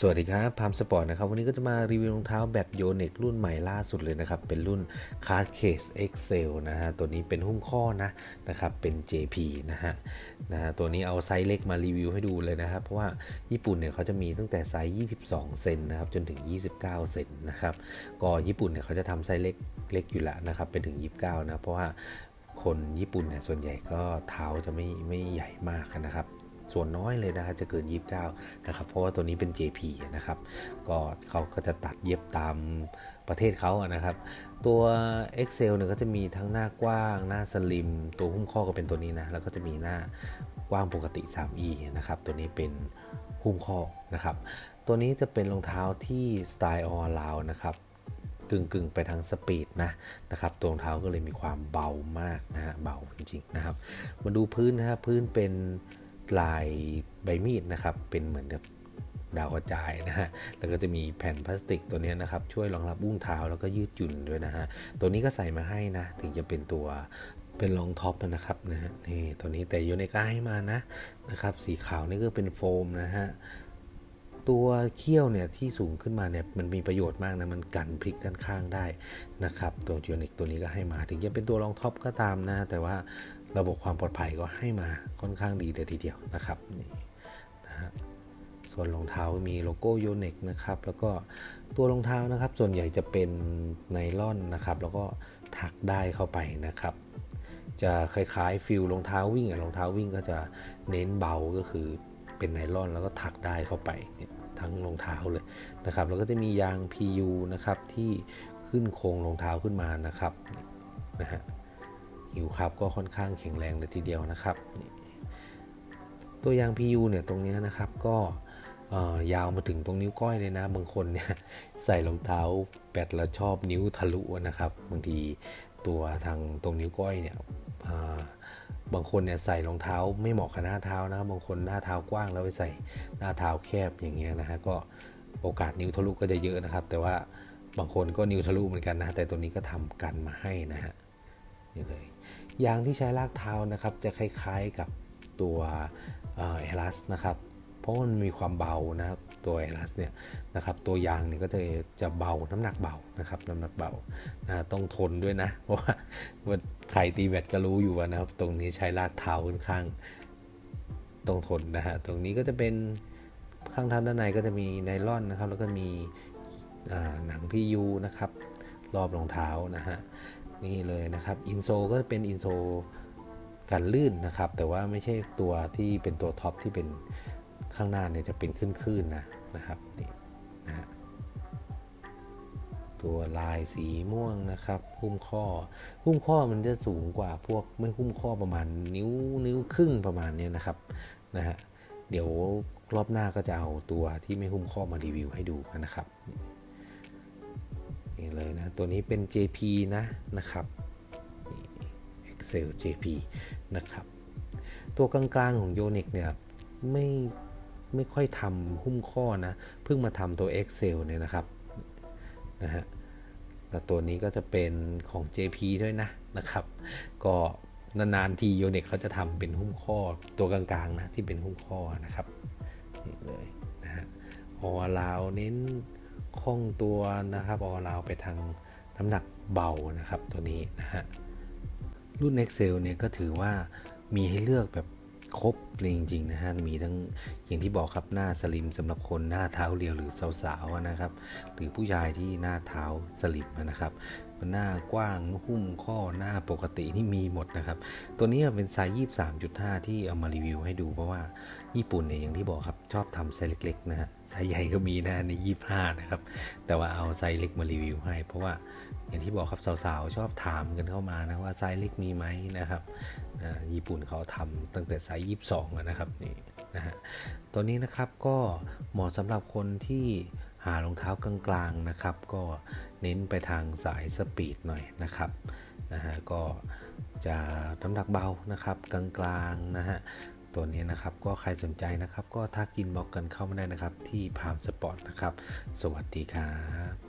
สวัสดีครับพามสปอร์ตนะครับ วันนี้ก็จะมารีวิวรองเท้าแบตโยเนกรุ่นใหม่ล่าสุดเลยนะครับ เป็นรุ่น c a r c a s e Excel นะฮะ ตัวนี้เป็นหุ้มข้อนะนะครับ เป็น JP นะฮะนะฮะตัวนี้เอาไซส์เล็กมารีวิวให้ดูเลยนะครับ เพราะว่าญี่ปุ่นเนี่ยเขาจะมีตั้งแต่ไซส์ 22 เซนนะครับ จนถึง 29 เซนนะครับ ก็ญี่ปุ่นเนี่ยเขาจะทำไซส์เล็กเล็กอยู่ล้วนะครับ เป็นถึง 29 นะ เพราะว่าคนญี่ปุ่นเนี่ยส่วนใหญ่ก็เท้าจะไม่ไม่ใหญ่มากนะครับ ส่วนน้อยเลยนะครับจะเกิน 29 นะครับ เพราะว่าตัวนี้เป็น JP นะครับ ก็เขาก็จะตัดเย็บตามประเทศเขานะครับ ตัว Excel เนี่ยก็จะมีทั้งหน้ากว้าง หน้าสลิม ตัวหุ้มข้อก็เป็นตัวนี้นะ แล้วก็จะมีหน้ากว้างปกติ 3E นะครับ ตัวนี้เป็นหุ้มข้อนะครับ ตัวนี้จะเป็นรองเท้าที่สไตล์ออลาวนะครับกึ่งกึ่งไปทางสปีดนะนะครับตัวรองเท้าก็เลยมีความเบามากนะฮะเบาจริงๆนะครับ มาดูพื้นนะครับพื้นเป็น ลายใบมีดนะครับ เป็นเหมือนกับดาวกระจายนะฮะ แล้วก็จะมีแผ่นพลาสติกตัวนี้นะครับ ช่วยรองรับอุ้งเท้าแล้วก็ยืดหยุ่นด้วยนะฮะ ตัวนี้ก็ใส่มาให้นะ ถึงจะเป็นตัวเป็นรองท็อปนะครับนะฮะ นี่ตัวนี้แต่ยูในก้าให้มานะนะครับ สีขาวนี่ก็เป็นโฟมนะฮะตัวเขี้ยวเนี่ยที่สูงขึ้นมาเนี่ยมันมีประโยชน์มากนะมันกันพลิกด้านข้างได้นะครับตัวจิโอนิกตัวนี้ก็ให้มาถึงจะเป็นตัวรองท็อปก็ตามนะ แต่ว่า ระบบความปลอดภัยก็ให้มาค่อนข้างดีเลยทีเดียวนะครับนี่นะฮะส่วนรองเท้ามีโลโก้โยเน็กนะครับแล้วก็ตัวรองเท้านะครับ ส่วนใหญ่จะเป็นไนล่อนนะครับ แล้วก็ถักได้เข้าไปนะครับ จะคล้ายๆฟิลรองเท้าวิ่งรองเท้าวิ่งก็จะเน้นเบาก็คือเป็นไนล่อนแล้วก็ถักได้เข้าไปเนี่ยทั้งรองเท้าเลยนะครับ แล้วก็จะมียาง PU นะครับที่ขึ้นโครงรองเท้าขึ้นมานะครับนะฮะ หิวครับก็ค่อนข้างแข็งแรงเลยทีเดียวนะครับ ตัวยาง PU เนี่ยตรงนี้นะครับก็ยาวมาถึงตรงนิ้วก้อยเลยนะ บางคนเนี่ยใส่รองเท้าแปดแล้วชอบนิ้วทะลุนะครับบางทีตัวทางตรงนิ้วก้อยเนี่ยบางคนเนี่ยใส่รองเท้าไม่เหมาะกับหน้าเท้านะบางคนหน้าเท้ากว้างแล้วไปใส่หน้าเท้าแคบอย่างเงี้ยนะฮะก็โอกาสนิ้วทะลุก็จะเยอะนะครับ แต่ว่าบางคนก็นิ้วทะลุเหมือนกันนะแต่ตัวนี้ก็ทำกันมาให้นะฮะ นี่เลย ยางที่ใช้ลากเท้านะครับ จะคล้ายๆกับตัวเอลัสนะครับ เพราะมันมีความเบานะครับตัวเอลัสเนี่ยนะครับ ตัวยางเนี่ยก็จะจะเบาน้ำหนักเบานะครับน้ำหนักเบานะต้องทนด้วยนะเพราะว่าใครตีแบตก็รู้อยู่นะครับ ตรงนี้ใช้ลากเท้าค่อนข้างต้องทนนะฮะตรงนี้ก็จะเป็นข้างท้าด้านในก็จะมีไนล่อนนะครับ แล้วก็มีหนังพียูนะครับ รอบรองเท้านะฮะ นี่เลยนะครับอินโซก็เป็นอินโซกันลื่นนะครับ แต่ว่าไม่ใช่ตัวที่เป็นตัวท็อปที่เป็นข้างหน้าเนี่ยจะเป็นขึ้นๆนะนะครับนี่นะฮะตัวลายสีม่วงนะครับหุ้มข้อหุ้มข้อมันจะสูงกว่าพวกไม่หุ้มข้อประมาณนิ้วนิ้วครึ่งประมาณนี้นะครับนะฮะเดี๋ยวรอบหน้าก็จะเอาตัวที่ไม่หุ้มข้อมารีวิวให้ดูนะครับ นี่เลยนะ ตัวนี้เป็น JP นะนะครับ Excel JP นะครับ ตัวกลางๆของ y o n i เนี่ยไม่ไม่ค่อยทำหุ้มข้อนะ เพิ่งมาทำตัว Excel เนี่ยนะครับนะฮะแล้วตัวนี้ก็จะเป็นของ JP ด้วยนะนะครับ ก็นานๆทีโยเน็กเขาจะทำเป็นหุ้มข้อตัวกลางๆนะที่เป็นหุ้มข้อนะครับนี่เลยนะฮะออลาวเน้น คล่องตัวนะครับออลาวไปทางน้ำหนักเบานะครับตัวนี้นะฮะรุ่น Excel เนี่ยก็ถือว่ามีให้เลือกแบบครบเลยจริงๆนะฮะมีทั้งอย่างที่บอกครับหน้าสลิมสำหรับคนหน้าเท้าเรียวหรือสาวๆนะครับ หรือผู้ชายที่หน้าเท้าสลิมนะครับหน้ากว้างหุ้มข้อหน้าปกตินี่มีหมดนะครับ ตัวนี้เป็นไซส์ยี่สามจุดห้าที่เอามารีวิวให้ดูเพราะว่าญี่ปุ่นเนี่ยอย่างที่บอกครับ ชอบทำไซส์เล็กๆนะฮะไซส์ใหญ่ก็มีนะในยี่ห้านะครับ แต่ว่าเอาไซส์เล็กมารีวิวให้ เพราะว่าอย่างที่บอกครับสาวๆ ชอบถามกันเข้ามานะว่าไซส์เล็กมีไหมนะครับญี่ปุ่นเขาทำตั้งแต่ไซส์ยี่สองนะครับนี่นะฮะตัวนี้นะครับก็เหมาะสำหรับคนที่หารองเท้ากลางๆนะครับ ก็เน้นไปทางสายสปีดหน่อยนะครับนะฮะก็จะน้ำหนักเบานะครับกลางๆนะฮะ ตัวนี้นะครับ ก็ใครสนใจนะครับ ก็ทักกินบอกกันเข้ามาได้นะครับ ที่พามสปอร์ตนะครับ สวัสดีครับ